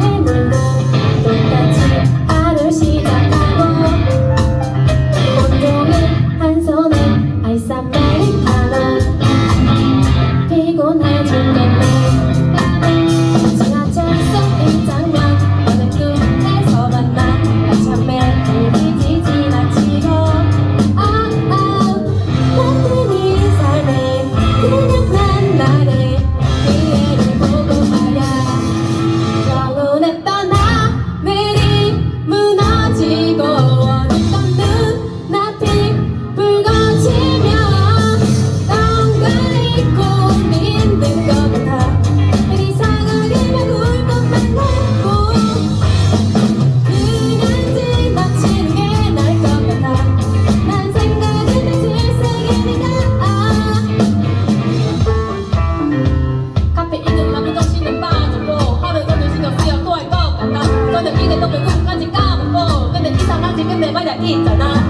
삶은 똑같이 않을 시작 の向こうが時間をもう目で刻んだ自分でまだいいんじゃない